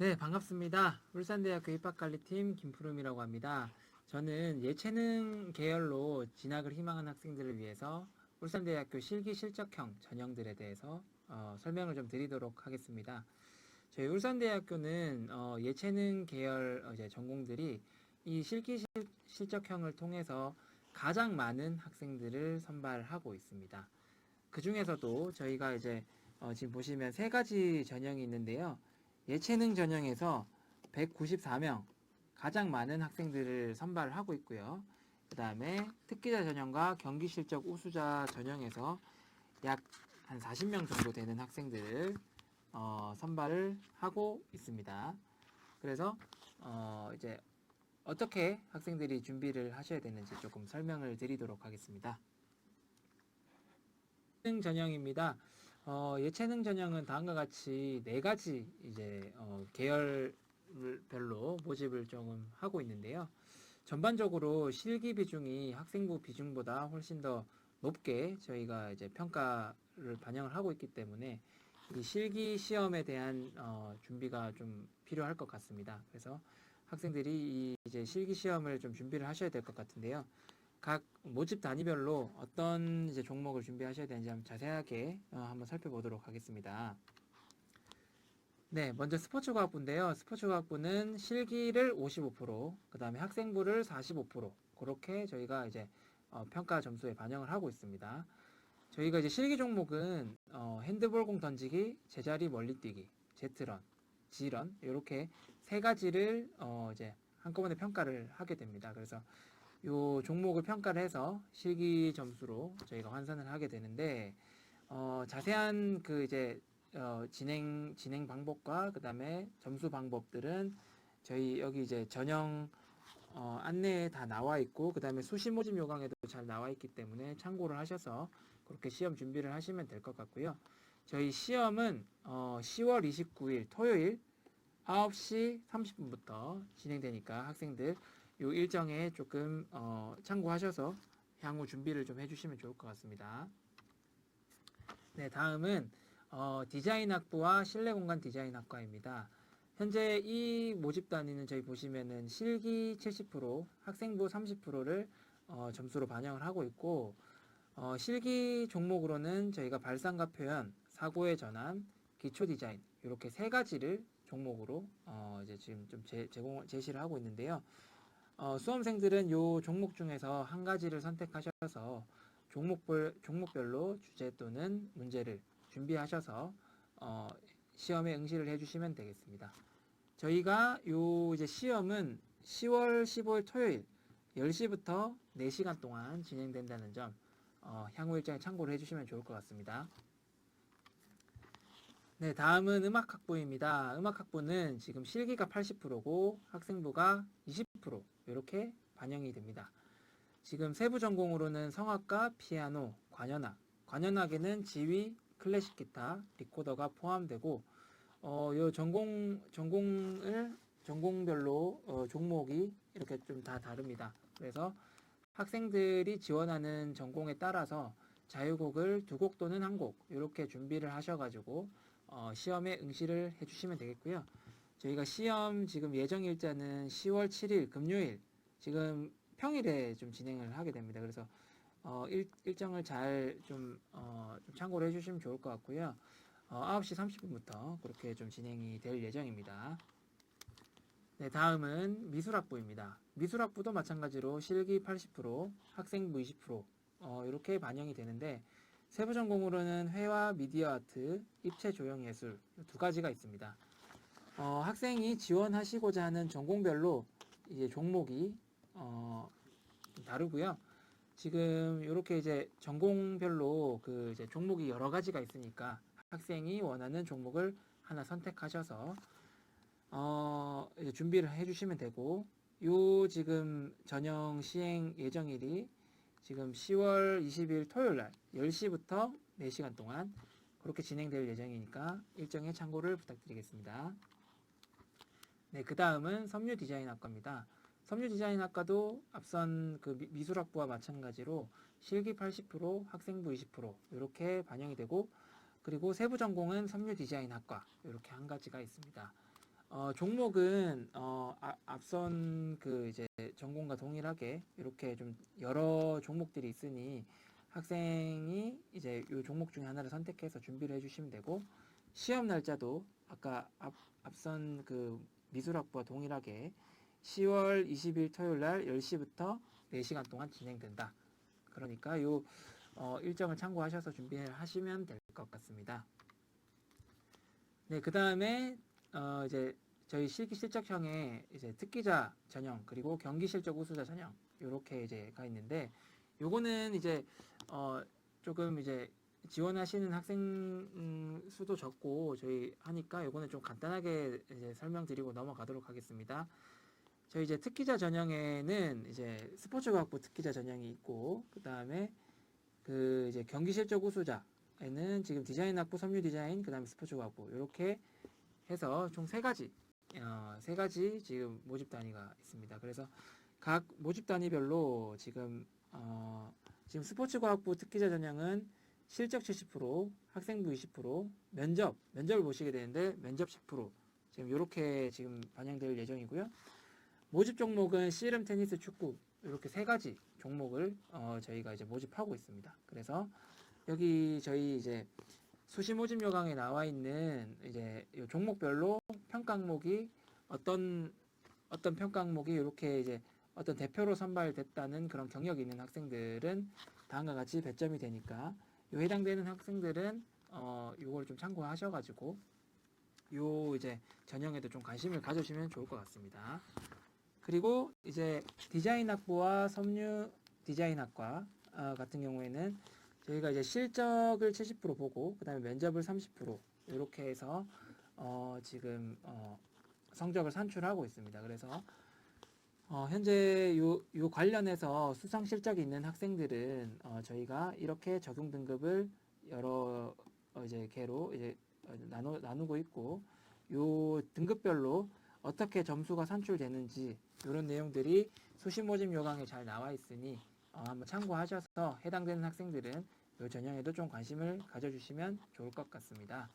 네, 반갑습니다. 울산대학교 입학관리팀 김푸름이라고 합니다. 저는 예체능 계열로 진학을 희망하는 학생들을 위해서 울산대학교 실기 실적형 전형들에 대해서 어, 설명을 좀 드리도록 하겠습니다. 저희 울산대학교는 어, 예체능 계열 어, 이제 전공들이 이 실기 실, 실적형을 통해서 가장 많은 학생들을 선발하고 있습니다. 그 중에서도 저희가 이제 어, 지금 보시면 세 가지 전형이 있는데요. 예체능 전형에서 194명 가장 많은 학생들을 선발을 하고 있고요. 그 다음에 특기자 전형과 경기 실적 우수자 전형에서 약 한 40명 정도 되는 학생들을 어, 선발을 하고 있습니다. 그래서 어, 이제 어떻게 학생들이 준비를 하셔야 되는지 조금 설명을 드리도록 하겠습니다. 예체능 전형입니다. 어, 예체능 전형은 다음과 같이 네 가지 이제 어, 계열별로 모집을 조금 하고 있는데요. 전반적으로 실기 비중이 학생부 비중보다 훨씬 더 높게 저희가 이제 평가를 반영을 하고 있기 때문에 이 실기 시험에 대한 어, 준비가 좀 필요할 것 같습니다. 그래서 학생들이 이 이제 실기 시험을 좀 준비를 하셔야 될 것 같은데요. 각 모집 단위별로 어떤 이제 종목을 준비하셔야 되는지 한번 자세하게 어, 한번 살펴보도록 하겠습니다. 네, 먼저 스포츠과학부인데요. 스포츠과학부는 실기를 55%, 그 다음에 학생부를 45%, 그렇게 저희가 이제 어, 평가 점수에 반영을 하고 있습니다. 저희가 이제 실기 종목은 어, 핸드볼 공 던지기, 제자리 멀리뛰기, 제트런, 지런 이렇게 세 가지를 어, 이제 한꺼번에 평가를 하게 됩니다. 그래서 요 종목을 평가를 해서 실기 점수로 저희가 환산을 하게 되는데 어, 자세한 그 이제 어, 진행 진행 방법과 그 다음에 점수 방법들은 저희 여기 이제 전형 어, 안내에 다 나와 있고 그 다음에 수시 모집 요강에도 잘 나와 있기 때문에 참고를 하셔서 그렇게 시험 준비를 하시면 될 것 같고요. 저희 시험은 어, 10월 29일 토요일 9시 30분부터 진행되니까 학생들 요 일정에 조금 어, 참고하셔서 향후 준비를 좀 해주시면 좋을 것 같습니다. 네, 다음은 어, 디자인 학부와 실내 공간 디자인 학과입니다. 현재 이 모집 단위는 저희 보시면은 실기 70%, 학생부 30%를 어, 점수로 반영을 하고 있고 어, 실기 종목으로는 저희가 발상과 표현, 사고의 전환, 기초 디자인 이렇게 세 가지를 종목으로 어, 이제 지금 좀 제, 제공 제시를 하고 있는데요. 어, 수험생들은 요 종목 중에서 한 가지를 선택하셔서 종목별 종목별로 주제 또는 문제를 준비하셔서 어, 시험에 응시를 해주시면 되겠습니다. 저희가 요 이제 시험은 10월 15일 토요일 10시부터 4시간 동안 진행된다는 점 어, 향후 일정에 참고를 해주시면 좋을 것 같습니다. 네, 다음은 음악학부입니다. 음악학부는 지금 실기가 80%고 학생부가 20% 이렇게 반영이 됩니다. 지금 세부 전공으로는 성악과 피아노, 관현악, 관현악에는 지휘, 클래식 기타, 리코더가 포함되고 어, 요 전공 전공을 전공별로 어, 종목이 이렇게 좀 다 다릅니다. 그래서 학생들이 지원하는 전공에 따라서 자유곡을 두 곡 또는 한 곡 이렇게 준비를 하셔가지고 어, 시험에 응시를 해주시면 되겠고요. 저희가 시험 지금 예정 일자는 10월 7일 금요일 지금 평일에 좀 진행을 하게 됩니다. 그래서 어, 일, 일정을 잘좀 어, 좀 참고를 해주시면 좋을 것 같고요. 어, 9시 30분부터 그렇게 좀 진행이 될 예정입니다. 네, 다음은 미술학부입니다. 미술학부도 마찬가지로 실기 80%, 학생부 20% 어, 이렇게 반영이 되는데 세부 전공으로는 회화, 미디어 아트, 입체 조형 예술 두 가지가 있습니다. 어, 학생이 지원하시고자 하는 전공별로 이제 종목이 어, 좀 다르고요. 지금 이렇게 이제 전공별로 그 이제 종목이 여러 가지가 있으니까 학생이 원하는 종목을 하나 선택하셔서 어, 준비를 해주시면 되고 요 지금 전형 시행 예정일이 지금 10월 20일 토요일 날 10시부터 4시간 동안 그렇게 진행될 예정이니까 일정에 참고를 부탁드리겠습니다. 네, 그 다음은 섬유 디자인 학과입니다. 섬유 디자인 학과도 앞선 그 미- 미술학부와 마찬가지로 실기 80%, 학생부 20% 이렇게 반영이 되고 그리고 세부 전공은 섬유 디자인 학과 이렇게 한 가지가 있습니다. 어, 종목은 어, 아- 앞선 그 이제 전공과 동일하게 이렇게 좀 여러 종목들이 있으니 학생이 이제 이 종목 중에 하나를 선택해서 준비를 해주시면 되고 시험 날짜도 아까 앞, 앞선 그 미술학부와 동일하게 10월 20일 토요일 날 10시부터 4시간 동안 진행된다. 그러니까 요 어, 일정을 참고하셔서 준비를 하시면 될 것 같습니다. 네, 그 다음에 어, 이제 저희 실기 실적형에 이제 특기자 전형 그리고 경기 실적 우수자 전형 요렇게 이제 가 있는데 요거는 이제 어, 조금 이제 지원하시는 학생 음, 수도 적고 저희 하니까 요거는 좀 간단하게 이제 설명드리고 넘어가도록 하겠습니다. 저희 이제 특기자 전형에는 이제 스포츠과학부 특기자 전형이 있고 그 다음에 그 이제 경기 실적 우수자에는 지금 디자인 학부, 섬유 디자인, 그 다음에 스포츠과학부 이렇게 해서 총 세 가지 어, 세 가지 지금 모집 단위가 있습니다. 그래서 각 모집 단위별로 지금 어, 지금 스포츠과학부 특기자 전형은 실적 70%, 학생부 20%, 면접 면접을 보시게 되는데 면접 10% 지금 이렇게 지금 반영될 예정이고요. 모집 종목은 씨름, 테니스, 축구 이렇게 세 가지 종목을 어, 저희가 이제 모집하고 있습니다. 그래서 여기 저희 이제 수시 모집 요강에 나와 있는 이제 요 종목별로 평가 항목이 어떤 어떤 평가 항목이 이렇게 이제 어떤 대표로 선발됐다는 그런 경력이 있는 학생들은 다음과 같이 배점이 되니까 요 해당되는 학생들은 어 요걸 좀 참고하셔 가지고 요 이제 전형에도 좀 관심을 가져주시면 좋을 것 같습니다. 그리고 이제 디자인학부와 섬유 디자인학과 어, 같은 경우에는 저희가 이제 실적을 70% 보고 그다음에 면접을 30% 이렇게 해서 어, 지금 어, 성적을 산출하고 있습니다. 그래서 어, 현재 요, 요 관련해서 수상 실적이 있는 학생들은 어, 저희가 이렇게 적용 등급을 여러 어, 이제 개로 이제 어, 나누, 나누고 있고 요 등급별로 어떻게 점수가 산출되는지 이런 내용들이 수시 모집 요강에 잘 나와 있으니 어, 한번 참고하셔서 해당되는 학생들은 이 전형에도 좀 관심을 가져주시면 좋을 것 같습니다.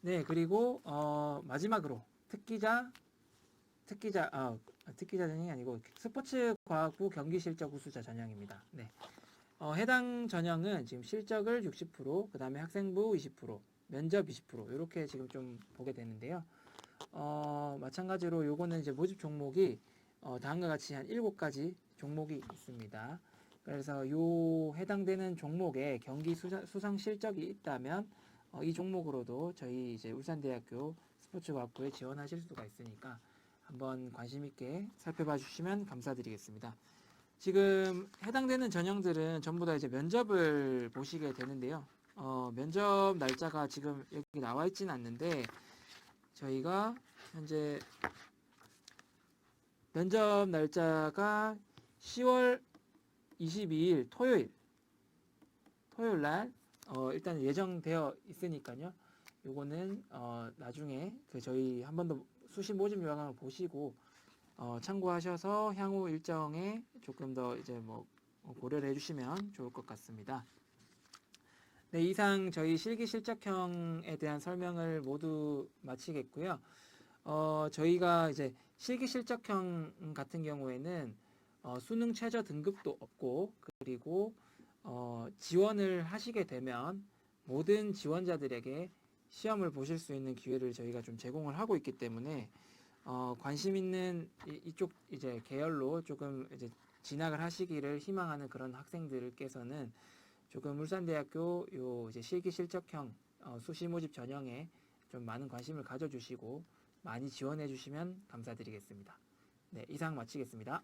네, 그리고 어, 마지막으로 특기자 특기자 아, 특기자 전형이 아니고 스포츠 과학부 경기 실적 우수자 전형입니다. 네. 어, 해당 전형은 지금 실적을 60%, 그 다음에 학생부 20%, 면접 20% 이렇게 지금 좀 보게 되는데요. 어, 마찬가지로 요거는 이제 모집 종목이 어, 다음과 같이 한 7가지 종목이 있습니다. 그래서 요 해당되는 종목에 경기 수상 실적이 있다면 어, 이 종목으로도 저희 이제 울산대학교 스포츠과학부에 지원하실 수가 있으니까 한번 관심 있게 살펴봐 주시면 감사드리겠습니다. 지금 해당되는 전형들은 전부 다 이제 면접을 보시게 되는데요. 어, 면접 날짜가 지금 여기 나와 있지는 않는데 저희가 현재 면접 날짜가 10월 22일 토요일 토요일 날 어, 일단 예정되어 있으니까요. 요거는 어, 나중에 그 저희 한 번 더 수시 모집 요강을 보시고 어, 참고하셔서 향후 일정에 조금 더 이제 뭐 고려를 해주시면 좋을 것 같습니다. 네, 이상 저희 실기 실적형에 대한 설명을 모두 마치겠고요. 어, 저희가 이제 실기 실적형 같은 경우에는 어, 수능 최저 등급도 없고 그리고 어, 지원을 하시게 되면 모든 지원자들에게 시험을 보실 수 있는 기회를 저희가 좀 제공을 하고 있기 때문에 어, 관심 있는 이, 이쪽 이제 계열로 조금 이제 진학을 하시기를 희망하는 그런 학생들께서는 조금 울산대학교 요 이제 실기 실적형 어, 수시 모집 전형에 좀 많은 관심을 가져주시고 많이 지원해 주시면 감사드리겠습니다. 네, 이상 마치겠습니다.